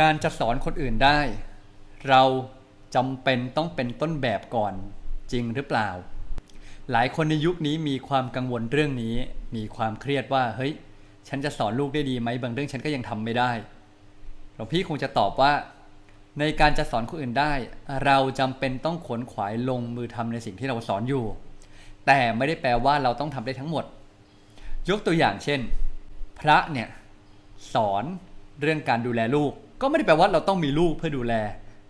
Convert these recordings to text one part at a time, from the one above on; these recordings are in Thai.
การจะสอนคนอื่นได้ เราจำเป็นต้องเป็นต้นแบบก่อนจริงหรือเปล่า หลายคนในยุคนี้มีความกังวลเรื่องนี้ มีความเครียดว่าเฮ้ย ฉันจะสอนลูกได้ดีไหมบางเรื่องฉันก็ยังทำไม่ได้หลวงพี่คงจะตอบว่า ในการจะสอนคนอื่นได้ เราจำเป็นต้องขวนขวายลงมือทำในสิ่งที่เราสอนอยู่ แต่ไม่ได้แปลว่าเราต้องทำได้ทั้งหมด ยกตัวอย่างเช่น พระเนี่ยสอนเรื่องการดูแลลูก ก็ไม่ได้แปลว่าเราต้องมีลูกเพื่อดูแล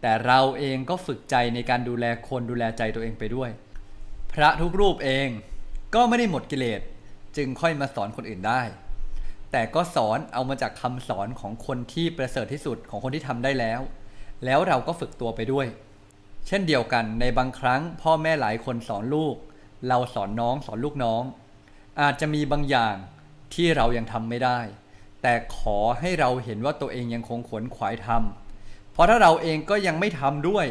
แต่เราเองก็ฝึกใจในการดูแลคนดูแลใจตัวเองไปด้วย พระทุกรูปเองก็ไม่ได้หมดกิเลสจึงค่อยมาสอนคนอื่นได้ แต่ก็สอนเอามาจากคำสอนของคนที่ประเสริฐที่สุดของคนที่ทำได้แล้ว แล้วเราก็ฝึกตัวไปด้วย เช่นเดียวกันในบางครั้ง พ่อแม่หลายคนสอนลูก เราสอนน้องสอนลูกน้อง อาจจะมีบางอย่างที่เรายังทำไม่ได้ แต่ขอให้เราเห็นว่าตัวเองยังคงขวนขวายทำเพราะถ้าเราเองก็ยังไม่ทำด้วย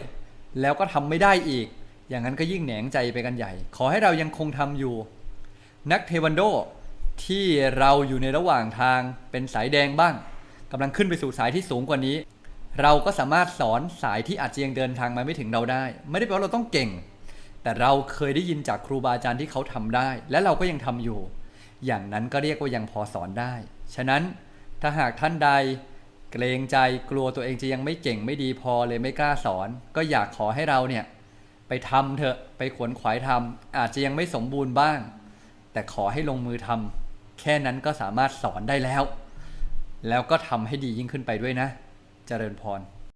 แล้วก็ทำไม่ได้อีก อย่างนั้นก็ยิ่งแหนงใจไปกันใหญ่ ขอให้เรายังคงทำอยู่ นักเทควันโดที่เราอยู่ในระหว่างทางเป็นสายแดงบ้างกำลังขึ้นไปสู่สายที่สูงกว่านี้ เราก็สามารถสอนสายที่อาจจะยังเดินทางมาไม่ถึงเราได้ ไม่ได้แปลว่าเราต้องเก่ง แต่เราเคยได้ยินจากครูบาอาจารย์ที่เขาทำได้ และเราก็ยังทำอยู่ อย่างนั้นก็เรียกว่ายังพอสอนได้ ฉะนั้นถ้าหากท่านใดเกรงใจกลัวตัวเองจะยังไม่เก่งไม่ดีพอเลยไม่กล้าสอน ก็อยากขอให้เราเนี่ยไปทำเถอะไปขวนขวายทำอาจจะยังไม่สมบูรณ์บ้าง แต่ขอให้ลงมือทำแค่นั้นก็สามารถสอนได้แล้ว แล้วก็ทำให้ดียิ่งขึ้นไปด้วยนะ เจริญพร